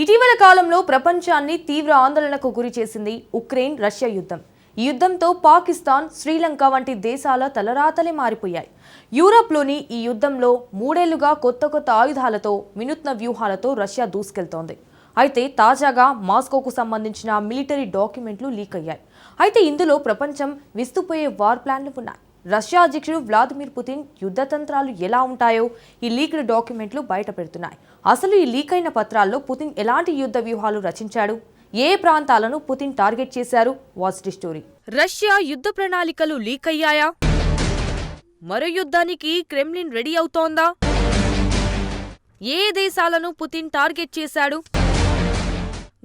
ఇటీవల కాలంలో ప్రపంచాన్ని తీవ్ర ఆందోళనకు గురి చేసింది ఉక్రెయిన్ రష్యా యుద్ధం. ఈ యుద్ధంతో పాకిస్తాన్ శ్రీలంక వంటి దేశాల తలరాతలే మారిపోయాయి. యూరప్లోని ఈ యుద్ధంలో మూడేళ్ళుగా కొత్త కొత్త ఆయుధాలతో వినూత్న వ్యూహాలతో రష్యా దూసుకెళ్తోంది. అయితే తాజాగా మాస్కోకు సంబంధించిన మిలిటరీ డాక్యుమెంట్లు లీక్ అయ్యాయి అయితే ఇందులో ప్రపంచం విస్తుపోయే వార్ ప్లాన్లు ఉన్నాయి. రష్యా అధ్యక్షుడు వ్లాదిమిర్ పుతిన్ యుద్ధతంత్రాలు ఎలా ఉంటాయో ఈ లీక్డ్ డాక్యుమెంట్లు బయటపెడుతున్నాయి అసలు ఈ లీక్ అయిన పత్రాల్లో పుతిన్ ఎలాంటి యుద్ధ వ్యూహాలు రచించాడు? ఏ ప్రాంతాలను పుతిన్ టార్గెట్ చేశారు? Watch the story. రష్యా యుద్ధ ప్రణాళికలు లీక్ అయ్యాయా? మరో యుద్ధానికి క్రెమ్లిన్ రెడీ అవుతోందా? ఏ దేశాలను పుతిన్ టార్గెట్ చేశాడు?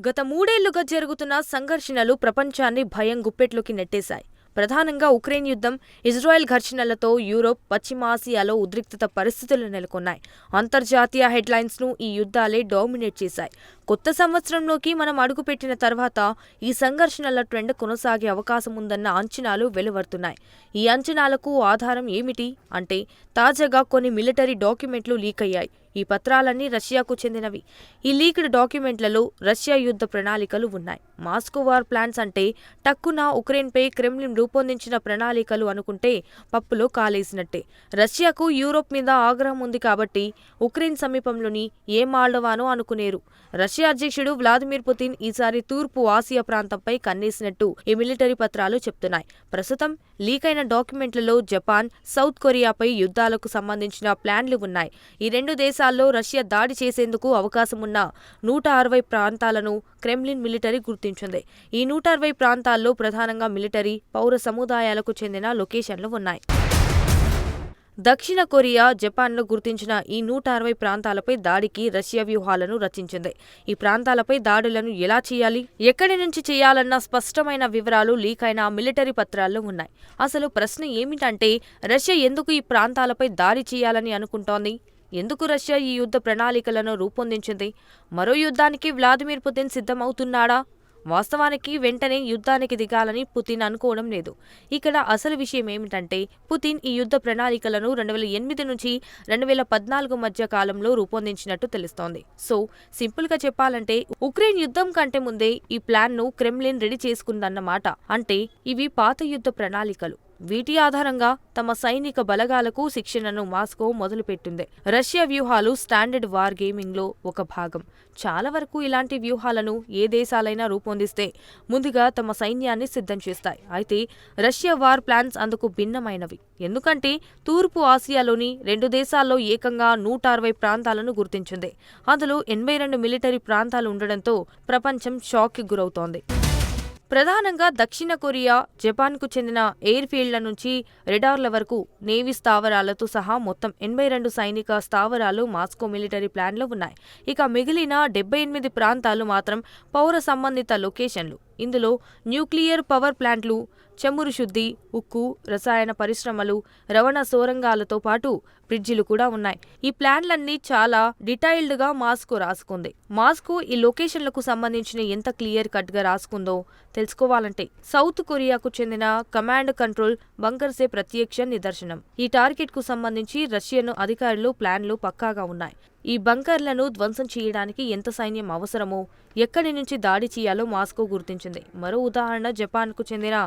గత మూడేళ్ళుగా జరుగుతున్న సంఘర్షణలు ప్రపంచాన్ని భయం గుప్పెట్లోకి నెట్టేశాయి. ప్రధానంగా ఉక్రెయిన్ యుద్ధం ఇజ్రాయెల్ ఘర్షణలతో యూరోప్ పశ్చిమ ఆసియాలో ఉద్రిక్తత పరిస్థితులు నెలకొన్నాయి. అంతర్జాతీయ హెడ్లైన్స్ను ఈ యుద్ధాలే డామినేట్ చేశాయి. కొత్త సంవత్సరంలోకి మనం అడుగుపెట్టిన తర్వాత ఈ సంఘర్షణల ట్రెండ్ కొనసాగే అవకాశం ఉందన్న అంచనాలు వెలువడుతున్నాయి. ఈ అంచనాలకు ఆధారం ఏమిటి? అంటే తాజాగా కొన్ని మిలిటరీ డాక్యుమెంట్లు లీక్ అయ్యాయి ఈ పత్రాలన్నీ రష్యాకు చెందినవి. ఈ లీక్డ్ డాక్యుమెంట్లలో రష్యా యుద్ధ ప్రణాళికలు ఉన్నాయి. మాస్కో వార్ ప్లాన్స్ అంటే టక్కున ఉక్రెయిన్పై క్రెమ్లిన్ రూపొందించిన ప్రణాళికలు అనుకుంటే పప్పులో కాలేసినట్టే. రష్యాకు యూరోప్ మీద ఆగ్రహం ఉంది కాబట్టి ఉక్రెయిన్ సమీపంలోని ఏ మాల్డవానో అనుకునేరు. రష్యా అధ్యక్షుడు వ్లాదిమిర్ పుతిన్ ఈసారి తూర్పు ఆసియా ప్రాంతంపై కన్నేసినట్టు ఈ మిలిటరీ పత్రాలు చెప్తున్నాయి. ప్రస్తుతం లీక్ అయిన డాక్యుమెంట్లలో జపాన్ సౌత్ కొరియాపై యుద్ధాలకు సంబంధించిన ప్లాన్లు ఉన్నాయి. ఈ రెండు ప్రాంతాల్లో రష్యా దాడి చేసేందుకు అవకాశం ఉన్న నూట అరవై ప్రాంతాలను క్రెమ్లిన్ మిలిటరీ గుర్తించింది. ఈ నూట అరవై ప్రాంతాల్లో ప్రధానంగా మిలిటరీ పౌర సముదాయాలకు చెందిన లొకేషన్లు ఉన్నాయి. దక్షిణ కొరియా జపాన్లో గుర్తించిన ఈ నూట అరవై ప్రాంతాలపై దాడికి రష్యా వ్యూహాలను రచించింది. ఈ ప్రాంతాలపై దాడులను ఎలా చేయాలి ఎక్కడి నుంచి చేయాలన్న స్పష్టమైన వివరాలు లీక్ అయిన మిలిటరీ పత్రాల్లో ఉన్నాయి. అసలు ప్రశ్న ఏమిటంటే రష్యా ఎందుకు ఈ ప్రాంతాలపై దాడి చేయాలని అనుకుంటోంది? ఎందుకు రష్యా ఈ యుద్ధ ప్రణాళికలను రూపొందించింది? మరో యుద్ధానికి వ్లాదిమిర్ పుతిన్ సిద్ధమవుతున్నాడా? వాస్తవానికి వెంటనే యుద్ధానికి దిగాలని పుతిన్ అనుకోవడం లేదు. ఇక్కడ అసలు విషయం ఏమిటంటే పుతిన్ ఈ యుద్ధ ప్రణాళికలను రెండు వేల ఎనిమిది నుంచి రెండు వేల పద్నాలుగు మధ్య కాలంలో రూపొందించినట్టు తెలుస్తోంది. సో సింపుల్గా చెప్పాలంటే ఉక్రెయిన్ యుద్ధం కంటే ముందే ఈ ప్లాన్ను క్రెమ్లిన్ రెడీ చేసుకుందన్నమాట. అంటే ఇవి పాత యుద్ధ ప్రణాళికలు. వీటి ఆధారంగా తమ సైనిక బలగాలకు శిక్షణను మాస్కో మొదలుపెట్టింది. రష్యా వ్యూహాలు స్టాండర్డ్ వార్ గేమింగ్లో ఒక భాగం. చాలా వరకు ఇలాంటి వ్యూహాలను ఏ దేశాలైనా రూపొందిస్తే ముందుగా తమ సైన్యాన్ని సిద్ధం చేస్తాయి. అయితే రష్యా వార్ ప్లాన్స్ అందుకు భిన్నమైనవి. ఎందుకంటే తూర్పు ఆసియాలోని రెండు దేశాల్లో ఏకంగా నూట అరవై ప్రాంతాలను గుర్తించింది. అందులో ఎనభై రెండు మిలిటరీ ప్రాంతాలు ఉండడంతో ప్రపంచం షాక్కి గురవుతోంది. ప్రధానంగా దక్షిణ కొరియా జపాన్కు చెందిన ఎయిర్ ఫీల్డ్ల నుంచి రెడార్ల వరకు నేవీ స్థావరాలతో సహా మొత్తం ఎనభై రెండు సైనిక స్థావరాలు మాస్కో మిలిటరీ ప్లాన్లో ఉన్నాయి. ఇక మిగిలిన డెబ్బై ఎనిమిది ప్రాంతాలు మాత్రం పౌర సంబంధిత లొకేషన్లు. ఇందులో న్యూక్లియర్ పవర్ ప్లాంట్లు చమురు శుద్ధి ఉక్కు రసాయన పరిశ్రమలు రవాణా సోరంగాలతో పాటు బ్రిడ్జిలు కూడా ఉన్నాయి. ఈ ప్లాన్లన్నీ చాలా డీటెయిల్డ్గా మాస్కో రాసుకుంది. మాస్కో ఈ లొకేషన్లకు సంబంధించిన ఎంత క్లియర్ కట్గా రాసుకుందో తెలుసుకోవాలంటే సౌత్ కొరియాకు చెందిన కమాండ్ కంట్రోల్ బంకర్సే ప్రత్యక్ష నిదర్శనం. ఈ టార్గెట్కు సంబంధించి రష్యన్ అధికారులు ప్లాన్లు పక్కాగా ఉన్నాయి. ఈ బంకర్లను ధ్వంసం చేయడానికి ఎంత సైన్యం అవసరమో ఎక్కడి నుంచి దాడి చేయాలో మాస్కో గుర్తించింది. మరో ఉదాహరణ జపాన్కు చెందిన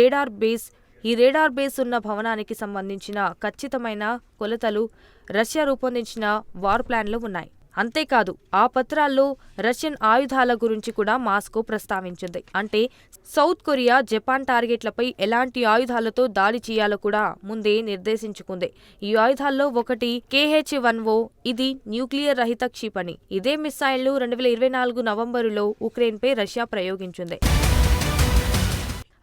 రేడార్ బేస్. ఈ రేడార్ బేస్ ఉన్న భవనానికి సంబంధించిన ఖచ్చితమైన కొలతలు రష్యా రూపొందించిన వార్ ప్లాన్లు ఉన్నాయి. అంతేకాదు ఆ పత్రాల్లో రష్యన్ ఆయుధాల గురించి కూడా మాస్కో ప్రస్తావించింది. అంటే సౌత్ కొరియా జపాన్ టార్గెట్లపై ఎలాంటి ఆయుధాలతో దాడి చేయాలో కూడా ముందే నిర్దేశించుకుంది. ఈ ఆయుధాల్లో ఒకటి కేహెచ్ వన్ ఓ ఇది న్యూక్లియర్ రహిత క్షిపణి. ఇదే మిసైల్ను రెండు వేల ఇరవై నాలుగు నవంబరులో ఉక్రెయిన్పై రష్యా ప్రయోగించింది.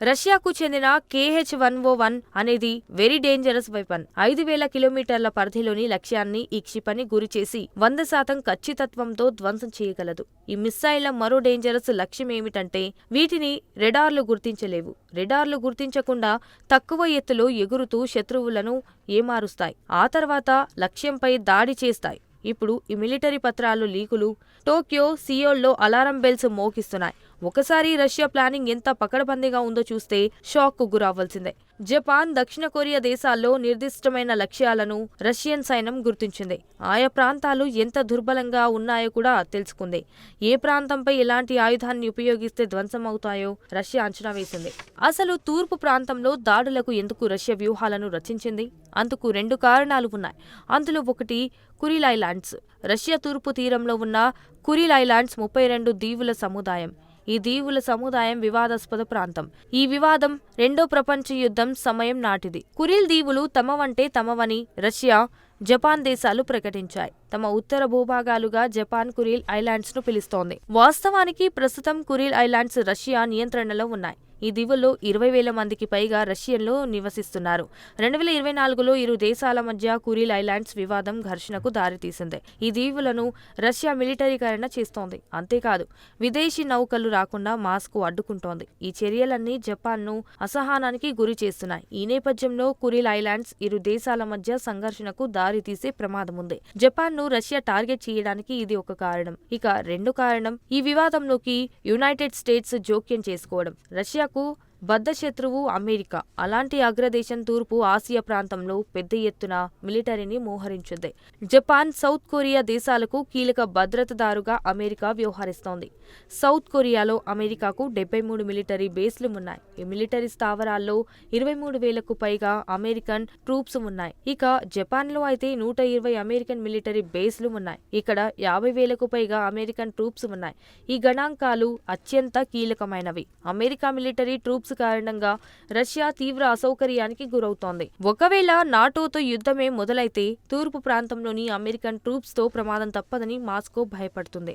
రష్యాకు చెందిన కేహెచ్ వన్ ఓ వన్ అనేది వెరీ డేంజరస్ వెపన్. ఐదు వేల కిలోమీటర్ల పరిధిలోని లక్ష్యాన్ని ఈ క్షిపణి గురిచేసి వంద శాతం ఖచ్చితత్వంతో ధ్వంసం చేయగలదు. ఈ మిస్సైళ్ళ మరో డేంజరస్ లక్ష్యం ఏమిటంటే వీటిని రెడార్లు గుర్తించలేవు. రెడార్లు గుర్తించకుండా తక్కువ ఎత్తులో ఎగురుతూ శత్రువులను ఏమారుస్తాయి. ఆ తర్వాత లక్ష్యంపై దాడి చేస్తాయి. ఇప్పుడు ఈ మిలిటరీ పత్రాలు లీకులు టోక్యో సియోల్లో అలారం బెల్స్ మోగిస్తున్నాయి. ఒకసారి రష్యా ప్లానింగ్ ఎంత పకడబందీగా ఉందో చూస్తే షాక్కు గురవ్వాల్సిందే. జపాన్ దక్షిణ కొరియా దేశాల్లో నిర్దిష్టమైన లక్ష్యాలను రష్యన్ సైన్యం గుర్తించింది. ఆయా ప్రాంతాలు ఎంత దుర్బలంగా ఉన్నాయో కూడా తెలుసుకుంది. ఏ ప్రాంతంపై ఎలాంటి ఆయుధాన్ని ఉపయోగిస్తే ధ్వంసమవుతాయో రష్యా అంచనా వేసింది. అసలు తూర్పు ప్రాంతంలో దాడులకు ఎందుకు రష్యా వ్యూహాలను రచించింది? అందుకు రెండు కారణాలు ఉన్నాయి. అందులో ఒకటి కురిల్ ఐలాండ్స్. రష్యా తూర్పు తీరంలో ఉన్న కురిల్ ఐలాండ్స్ ముప్పై రెండు దీవుల సముదాయం. ఈ దీవుల సముదాయం వివాదాస్పద ప్రాంతం. ఈ వివాదం రెండో ప్రపంచ యుద్ధం సమయం నాటిది. కురిల్ దీవులు తమవంటే తమవని రష్యా జపాన్ దేశాలు ప్రకటించాయి. తమ ఉత్తర భూభాగాలుగా జపాన్ కురిల్ ఐలాండ్స్ను పిలుస్తోంది. వాస్తవానికి ప్రస్తుతం కురిల్ ఐలాండ్స్ రష్యా నియంత్రణలో ఉన్నాయి. ఈ దీవుల్లో ఇరవై వేల మందికి పైగా రష్యన్లు నివసిస్తున్నారు. రెండు వేల ఇరవై నాలుగులో ఇరు దేశాల మధ్య కురిల్ ఐలాండ్స్ వివాదం ఘర్షణకు దారితీసింది. ఈ దీవులను రష్యా మిలిటరీకరణ చేస్తోంది. అంతేకాదు విదేశీ నౌకలు రాకుండా మాస్కు అడ్డుకుంటోంది. ఈ చర్యలన్నీ జపాన్ను అసహనానికి గురి చేస్తున్నాయి. ఈ నేపథ్యంలో కురిల్ ఐలాండ్స్ ఇరు దేశాల మధ్య సంఘర్షణకు దారితీసే ప్రమాదం ఉంది జపాన్ను రష్యా టార్గెట్ చేయడానికి ఇది ఒక కారణం. ఇక రెండు కారణం ఈ వివాదంలోకి యునైటెడ్ స్టేట్స్ జోక్యం చేసుకోవడం. రష్యాకు బద్ధశత్రువు అమెరికా. అలాంటి అగ్రదేశం తూర్పు ఆసియా ప్రాంతంలో పెద్ద ఎత్తున మిలిటరీని మోహరించింది. జపాన్ సౌత్ కొరియా దేశాలకు కీలక భద్రతదారుగా అమెరికా వ్యవహరిస్తోంది. సౌత్ కొరియాలో అమెరికాకు డెబ్బై మూడు మిలిటరీ బేస్లు ఉన్నాయి. ఈ మిలిటరీ స్థావరాల్లో ఇరవై మూడు వేలకు పైగా అమెరికన్ ట్రూప్స్ ఉన్నాయి. ఇక జపాన్లో అయితే నూట ఇరవై అమెరికన్ మిలిటరీ బేస్లు ఉన్నాయి. ఇక్కడ యాభై వేలకు పైగా అమెరికన్ ట్రూప్స్ ఉన్నాయి. ఈ గణాంకాలు అత్యంత కీలకమైనవి. అమెరికా మిలిటరీ ట్రూప్స్ కారణంగా రష్యా తీవ్ర అసౌకర్యానికి గురవుతోంది. ఒకవేళ నాటోతో యుద్ధమే మొదలైతే తూర్పు ప్రాంతంలోని అమెరికన్ ట్రూప్స్తో ప్రమాదం తప్పదని మాస్కో భయపడుతుంది.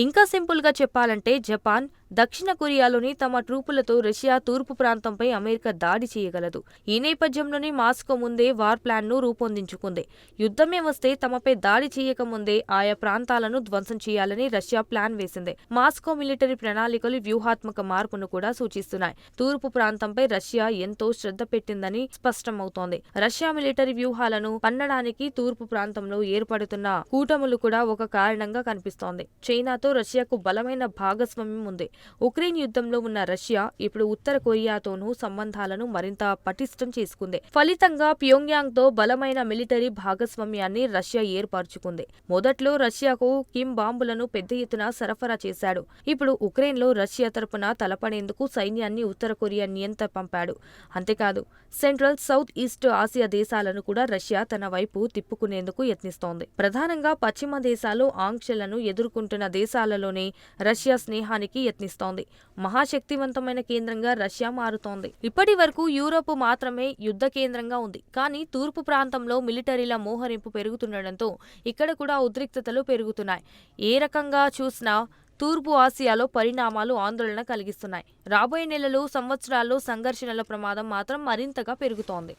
ఇంకా సింపుల్గా చెప్పాలంటే జపాన్ దక్షిణ కొరియాలోని తమ ట్రూపులతో రష్యా తూర్పు ప్రాంతంపై అమెరికా దాడి చేయగలదు. ఈ నేపథ్యంలోనే మాస్కో ముందే వార్ ప్లాన్ను రూపొందించుకుంది. యుద్ధమే వస్తే తమపై దాడి చేయకముందే ఆయా ప్రాంతాలను ధ్వంసం చేయాలని రష్యా ప్లాన్ వేసింది. మాస్కో మిలిటరీ ప్రణాళికలు వ్యూహాత్మక మార్పును కూడా సూచిస్తున్నాయి. తూర్పు ప్రాంతంపై రష్యా ఎంతో శ్రద్ధ పెట్టిందని స్పష్టమవుతోంది. రష్యా మిలిటరీ వ్యూహాలను పన్నడానికి తూర్పు ప్రాంతంలో ఏర్పడుతున్న కూటములు కూడా ఒక కారణంగా కనిపిస్తోంది. చైనాతో రష్యాకు బలమైన భాగస్వామ్యం ఉంది. ఉక్రెయిన్ యుద్ధంలో ఉన్న రష్యా ఇప్పుడు ఉత్తర కొరియాతోనూ సంబంధాలను మరింత పటిష్టం చేసుకుంది. ఫలితంగా ప్యోంగ్యాంగ్తో బలమైన మిలిటరీ భాగస్వామ్యాన్ని రష్యా ఏర్పరచుకుంది. మొదట్లో రష్యాకు కిమ్ బాంబులను పెద్ద ఎత్తున సరఫరా చేశాడు. ఇప్పుడు ఉక్రెయిన్లో రష్యా తరపున తలపడేందుకు సైన్యాన్ని ఉత్తర కొరియా నియంత పంపాడు. అంతేకాదు సెంట్రల్ సౌత్ ఈస్ట్ ఆసియా దేశాలను కూడా రష్యా తన వైపు తిప్పుకునేందుకు యత్నిస్తోంది. ప్రధానంగా పశ్చిమ దేశాలు ఆంక్షలను ఎదుర్కొంటున్న దేశాలలోనే రష్యా స్నేహానికి ప్రయత్నిస్తోంది. మహాశక్తివంతమైన కేంద్రంగా రష్యా మారుతోంది. ఇప్పటి వరకు యూరోప్ మాత్రమే యుద్ధ కేంద్రంగా ఉంది. కానీ తూర్పు ప్రాంతంలో మిలిటరీల మోహరింపు పెరుగుతుండటంతో ఇక్కడ కూడా ఉద్రిక్తతలు పెరుగుతున్నాయి. ఏ రకంగా చూసినా తూర్పు ఆసియాలో పరిణామాలు ఆందోళన కలిగిస్తున్నాయి. రాబోయే నెలలు సంవత్సరాల్లో సంఘర్షణల ప్రమాదం మాత్రం మరింతగా పెరుగుతోంది.